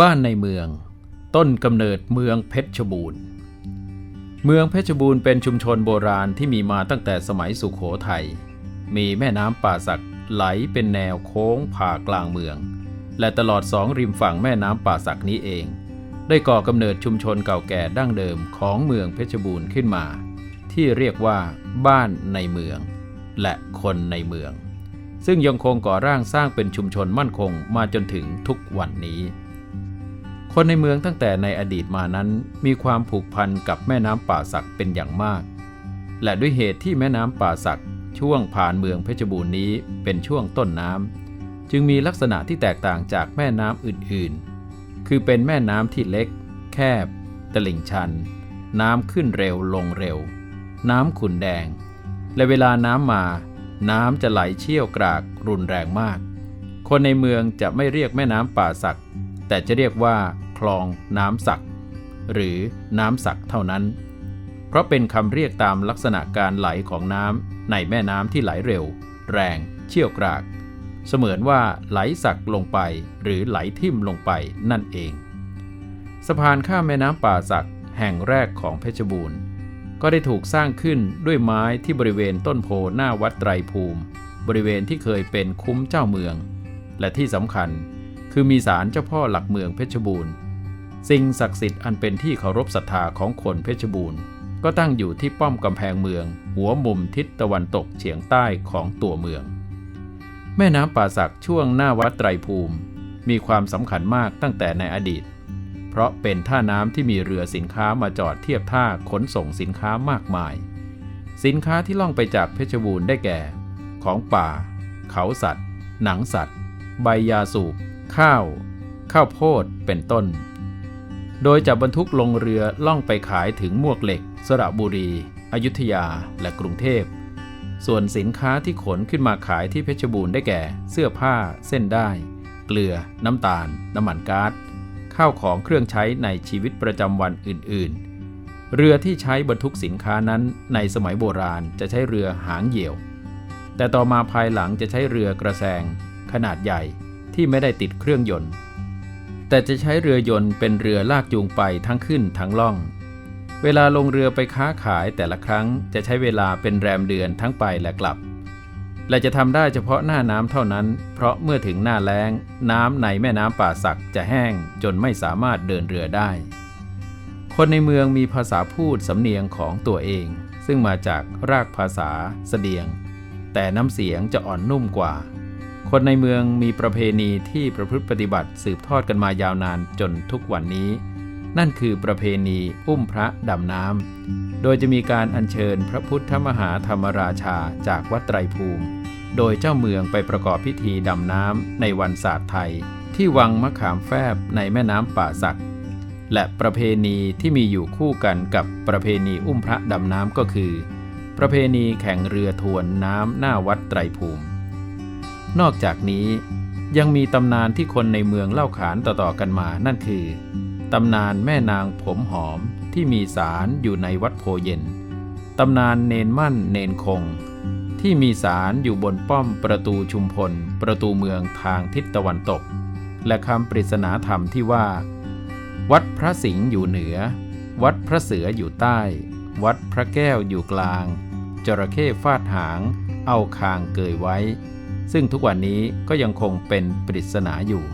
บ้านในเมือง ต้นกำเนิดเมืองเพชรบูรณ์ เมืองเพชรบูรณ์เป็นชุมชนโบราณที่มีมาตั้งแต่สมัยสุขโขทัย มีแม่น้ำป่าสักไหลเป็นแนวโค้งผ่ากลางเมือง และตลอดสองริมฝั่งแม่น้ำป่าสักนี้เอง ได้ก่อกำเนิดชุมชนเก่าแก่ดั้งเดิมของเมืองเพชรบูรณ์ขึ้นมา ที่เรียกว่าบ้านในเมือง และคนในเมือง ซึ่งยังคงก่อร่างสร้างเป็นชุมชนมั่นคงมาจนถึงทุกวันนี้ คนในเมืองตั้งแต่ในอดีตมานั้นมีความผูกพันกับแม่น้ำป่าสักเป็นอย่างมาก และด้วยเหตุที่แม่น้ำป่าสักช่วงผ่านเมืองเพชรบูรณ์นี้เป็นช่วงต้นน้ำจึงมีลักษณะที่แตกต่างจากแม่น้ำอื่นๆ คือเป็นแม่น้ำที่เล็ก แคบ ตลิ่งชัน น้ำขึ้นเร็วลงเร็ว น้ำขุ่นแดง และเวลาน้ำมา น้ำจะไหลเชี่ยวกรากรุนแรงมาก คนในเมืองจะไม่เรียกแม่น้ำป่าสัก แต่จะเรียกว่า คลองน้ำสัก หรือน้ำสักเท่านั้น เพราะเป็นคำเรียกตามลักษณะการไหลของน้ำในแม่น้ำที่ไหลเร็ว แรง เชี่ยวกราก เสมือนว่าไหลสักลงไปหรือไหลทิ่มลงไปนั่นเอง สะพานข้ามแม่น้ำป่าสักแห่งแรกของเพชรบูรณ์ ก็ได้ถูกสร้างขึ้นด้วยไม้ที่บริเวณต้นโพหน้าวัดไตรภูมิ บริเวณที่เคยเป็นคุ้มเจ้าเมือง และที่สำคัญคือมีศาลเจ้าพ่อหลักเมืองเพชรบูรณ์ สิ่งศักดิ์สิทธิ์อันเป็นที่เคารพศรัทธาของคนเพชรบูรณ์ ก็ตั้งอยู่ที่ป้อมกำแพงเมือง หัวมุมทิศตะวันตกเฉียงใต้ของตัวเมือง แม่น้ำป่าสักช่วงหน้าวัดไตรภูมิ มีความสำคัญมากตั้งแต่ในอดีต เพราะเป็นท่าน้ำที่มีเรือสินค้ามาจอดเทียบท่าขนส่งสินค้ามากมาย สินค้าที่ล่องไปจากเพชรบูรณ์ได้แก่ ของป่า เขาสัตว์ หนังสัตว์ ใบยาสูบ ข้าว ข้าวโพดเป็นต้น โดยจะบรรทุกลงเรือล่องไปขายถึงมวกเหล็ก สระบุรี อยุธยา และกรุงเทพ ส่วนสินค้าที่ขนขึ้นมาขายที่เพชรบูรณ์ได้แก่ เสื้อผ้า เส้นได้ เกลือ น้ำตาล น้ำมันก๊าซ ข้าวของเครื่องใช้ในชีวิตประจำวันอื่น ๆ เรือที่ใช้บรรทุกสินค้านั้นในสมัยโบราณจะใช้เรือหางเหยี่ยว แต่ต่อมาภายหลังจะใช้เรือกระแซงขนาดใหญ่ที่ไม่ได้ติดเครื่องยนต์ แต่จะใช้เรือยนต์เป็นเรือลากจูงไปทั้งขึ้นทั้งล่อง เวลาลงเรือไปค้าขายแต่ละครั้งจะใช้เวลาเป็นแรมเดือนทั้งไปและกลับ และจะทำได้เฉพาะหน้าน้ำเท่านั้น เพราะเมื่อถึงหน้าแล้ง น้ำในแม่น้ำป่าสักจะแห้งจนไม่สามารถเดินเรือได้ คนในเมืองมีภาษาพูดสำเนียงของตัวเอง ซึ่งมาจากรากภาษาเสดียง แต่น้ำเสียงจะอ่อนนุ่มกว่า คนในเมืองมีประเพณีที่ประพฤติปฏิบัติสืบทอดกันมายาวนานจนทุกวันนี้ นั่นคือประเพณีอุ้มพระดำน้ำ โดยจะมีการอัญเชิญพระพุทธมหาธรรมราชาจากวัดไตรภูมิ โดยเจ้าเมืองไปประกอบพิธีดำน้ำในวันศาสตร์ไทย ที่วังมะขามแฟบในแม่น้ำป่าสัก และประเพณีที่มีอยู่คู่กันกับประเพณีอุ้มพระดำน้ำก็คือ ประเพณีแข่งเรือทวนน้ำหน้าวัดไตรภูมิ นอกจากนี้ยังมีตำนานที่คนในเมืองเล่าขานต่อๆกันมานั่นคือ ตำนานแม่นางผมหอมที่มีสารอยู่ในวัดโพเย็น ตำนานเนนมั่นเนนคง ที่มีสารอยู่บนป้อมประตูชุมพล ประตูเมืองทางทิศตะวันตก และคำปริศนาธรรมที่ว่า วัดพระสิงห์อยู่เหนือ วัดพระเสืออยู่ใต้ วัดพระแก้วอยู่กลางจระเข้ฟาดหาง เอาคางเกยไว้ ซึ่งทุกวันนี้ก็ยังคงเป็นปริศนาอยู่